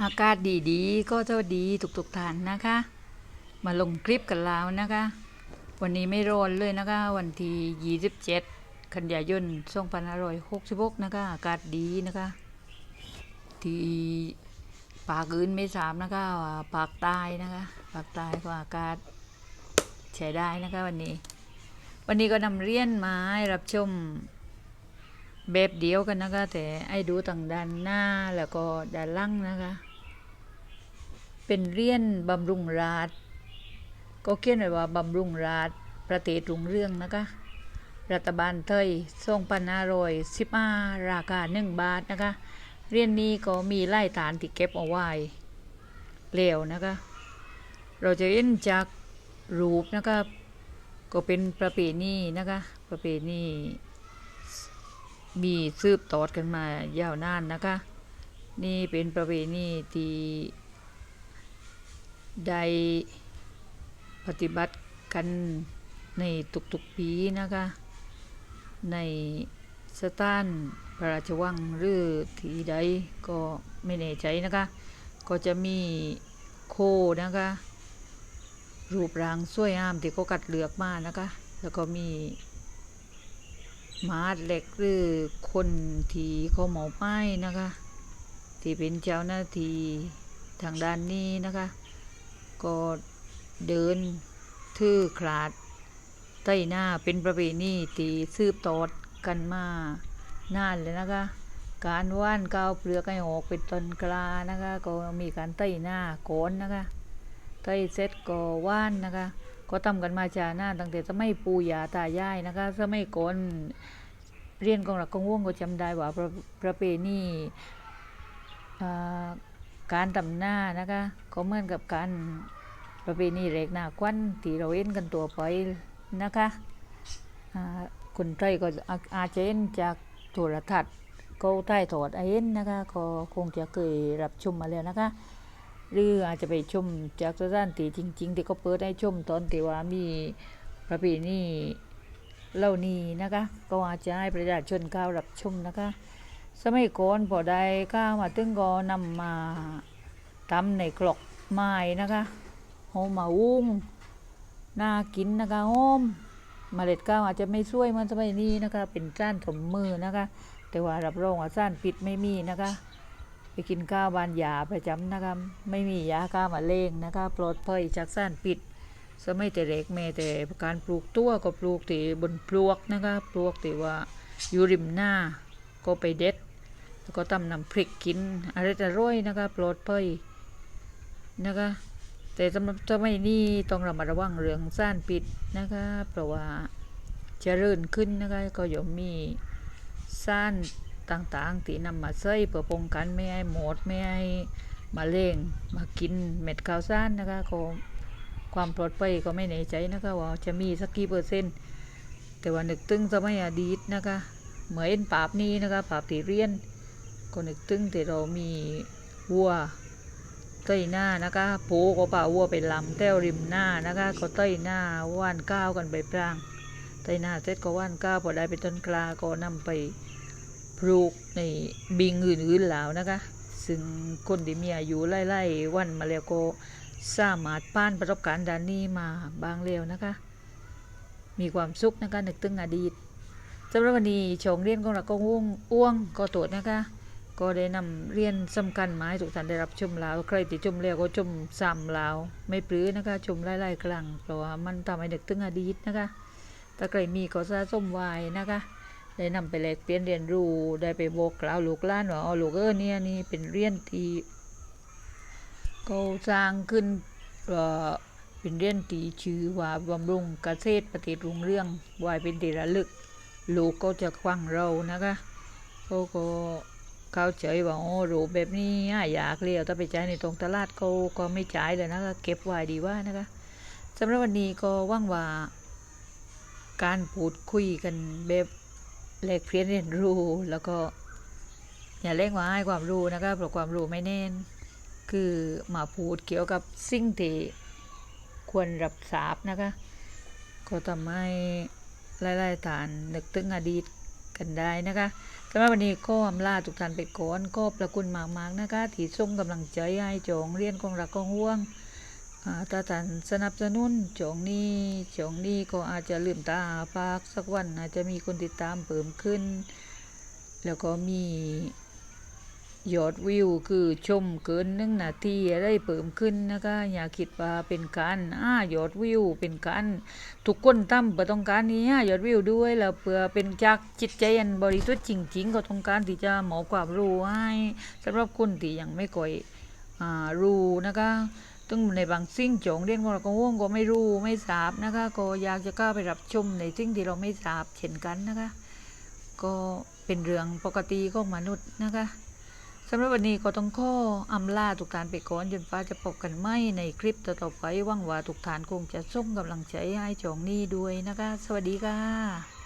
อากาศดีๆ ก็สวัสดีทุกๆท่านนะคะ มาลงคลิปกันแล้วนะคะ วันนี้ไม่ร้อนเลยนะคะ วันที่27 กันยายน2566นะคะ อากาศดีนะคะ ที่ปากอื่นไม่สามนะคะว่าปากใต้นะคะปากใต้ก็อากาศใช้ได้นะคะวันนี้ วันนี้ก็นำเรียนมาให้รับชม แบบเดียวกันนะคะ แต่ให้ดูต่างด้านหน้าแล้วก็ด้านล่างนะคะ เป็นเรียนบำรุงราชก็เขียนไว้ว่าบำรุงราชประเทศรุ่งเรื่องนะคะ รัฐบาลไทยส่งปันารอยสิบห้าราคาหนึ่งบาทนะคะ เรียนนี้ก็มีไล่ฐานที่เก็บเอาไว้แล้วนะคะ เราจะเห็นจากรูปนะคะก็เป็นประเพณีนะคะ ประเพณี มีซืบตอดกันมายาวนานนะคะ นี่เป็นประเพณีที่ได้ปฏิบัติกันในทุกๆปีนะคะ ในสถานพระราชวังหรือที่ใดก็ไม่แน่ใจนะคะ ก็จะมีโคนะคะ รูปร่างสวยงามที่เขากัดเลือกมานะคะ แล้วก็มี มาดเล็กหรือคนที่เขาเหมาป้ายนะคะ ที่เป็นเจ้าหน้าที่ทางด้านนี้นะคะ ก็เดินทื่อขลาดใต้หน้าเป็นประเพณีที่สืบตอดกันมานานเลยนะคะ การว่านก้าวเปลือกให้ออกเป็นต้นกลานะคะ ก็มีการใต้หน้าโกนนะคะใต้เสร็จก็ว่านนะคะ ก็ทำกันมาจาหน้าตั้งแต่สมัยปู่ย่าตายายนะคะสมัยก่อนเรียนกองหลักกองว่วงก็จำได้ว่าประประเพณีอ่การตำหน้านะคะก็เหมือนกับการประเพณีเรกหน้าควันที่เราเห็นกันตัวไปนะคะคนไทยก็อาจจะเห็นจากโทรทัศน์ก็ใต้ถอดไอ้เห็นนะคะก็คงจะเคยรับชมมาแล้วนะคะ หรืออาจจะไปชมจากสถานที่จริง ๆ ที่เขาเปิดให้ชมตอนที่ว่ามีประเพณีเหล่านี้นะคะ ก็อาจจะให้ประชาชนเข้ารับชมนะคะ สมัยก่อนพอได้ก้าวมาถึงก็นำมาทำในกรอกไม้นะคะหอมมาวุ้งน่ากินนะคะหอมมเมล็ดก้าวอาจจะไม่ช่วยเหมือนสมัยนี้นะคะ เป็นจ้านถมมือนะคะ แต่ว่ารับรองว่าจ้านปิดไม่มีนะคะ ไปกินข้าวบานยาประจำนะคะไม่มียาฆ่ามาเร็งนะคะปลอดภัยจากสารพิษสมัยแต่เด็กแม่แต่การปลูกตัวก็ปลูกที่บนปลวกนะคะปลวกที่ว่าอยู่ริมหน้าก็ไปเด็ด แล้วก็ตำน้ำพริกกินอะไรจะร่อยนะคะปลอดภัยนะคะแต่สำหรับสมัยนี้ต้องระมัดระวังเรื่องสารพิษนะคะเพราะว่าเจริญขึ้นนะคะก็ย่อมมีสาร ต่างๆ ที่นำมาใส่เพื่อป้องกันไม่ให้หมดไม่ให้มาเร็งมากินเม็ดข้าวสารนะคะก็ความปลอดภัยก็ไม่แน่ใจนะคะว่าจะมีสักกี่เปอร์เซ็นต์ แต่ว่านึกถึงสมัยอดีตนะคะเหมือนปราบนี้นะคะปราบที่เรียนก็นึกถึงที่เรามีวัวใต้หน้านะคะโผก็ป่าวัวไปลำแต้วริมหน้านะคะก็ใต้หน้าว่านก้าวกันไปพลางใต้หน้าเสร็จก็ว่านก้าวพอได้เป็นต้นกลาก็นำไป ปลูกในบิงอื่นๆแล้วนะคะ ซึ่งคนที่มีอายุไล่ๆวันมาแล้วก็สามารถผ่านประสบการณ์ด้านนี้มาบางแล้วนะคะ มีความสุขนะคะนึกถึงอดีตสำหรับวันนี้ชงเรียนของเราก็ง่วงอ้วงก็ตรวจนะคะก็ได้นำเรียนสำคัญมาให้ทุกท่านได้รับชมแล้วใครที่ชมแล้วก็ชมซ้ำแล้วไม่ปลื้อนะคะ ชมไล่ๆครั้งเพราะว่ามันทำให้นึกถึงอดีตนะคะถ้าใครมีก็สะสมไว้นะคะ ได้นำไปแลกเปลี่ยนเรียนรู้ได้ไปบอกกล่าวลูกหล้านว่าอ๋อลูกเออเนี่ยนี่เป็นเรียนที่เขาสร้างขึ้นเอ่อเป็นเรียนที่ชื่อว่าบำรุงเกษตรประเทศรุ่งเรื่องไว้เป็นที่ระลึก ลูกก็จะควังเรานะคะเขาก็เข้าใจว่าโอ้รูปแบบนี้หายากเลยถ้าไปจ่ายในตรงตลาดเขาก็ไม่จ่ายเลยนะคะเก็บไว้ดีว่านะคะสำหรับวันนี้ก็ว่างว่าการพูดคุยกันแบบ แลกเปลี่ยนเรียนรู้ แล้วก็อย่าเล่งว่าให้ความรู้นะคะเพราะความรู้ไม่แน่น คือมาพูดเกี่ยวกับสิ่งที่ควรรับทราบนะคะ ก็ทำให้หลายๆฐานนึกถึงอดีตกันได้นะคะสำหรับวันนี้ก็อำลาทุกท่านไปก่อนก็ประคุณมากๆนะคะที่ส่งกำลังใจให้จองเรียนของรักของห่วง ถ้าท่านสนับสนุนจองนี้จองนี้ก็อาจจะลืมตาปากสักวันอาจจะมีคนติดตามเพิ่มขึ้น แล้วก็มียอดวิวคือชมเกินหนึ่งนาทีอะไรเพิ่มขึ้นนะคะอย่าคิดว่าเป็นการอ่ายอดวิวเป็นการทุกคนตั้มเพื่อต้องการนี้ยอดวิวด้วยแล้วเพื่อเป็นจากจิตใจอันบริสุทธิ์จริง ๆ ก็ต้องการที่จะหมอบความรู้ให้สำหรับคนที่ยังไม่ก่อยอ่ารู้นะคะ ซึ่งในบางสิ่งจงเรียนของเราก็ว่งก็ไม่รู้ไม่ทราบนะคะ ก็อยากจะกล้าไปรับชมในสิ่งที่เราไม่ทราบเช่นกันนะคะ ก็เป็นเรื่องปกติของมนุษย์นะคะสำหรับวันนี้ก็ต้องข้ออำลาทุกท่านไปก่อนจนฟ้าจะพบกันไหมในคลิปต่อๆไปหวังว่าทุกท่านคงจะส่งกำลังใจให้จองนี้ด้วยนะคะ สวัสดีค่ะ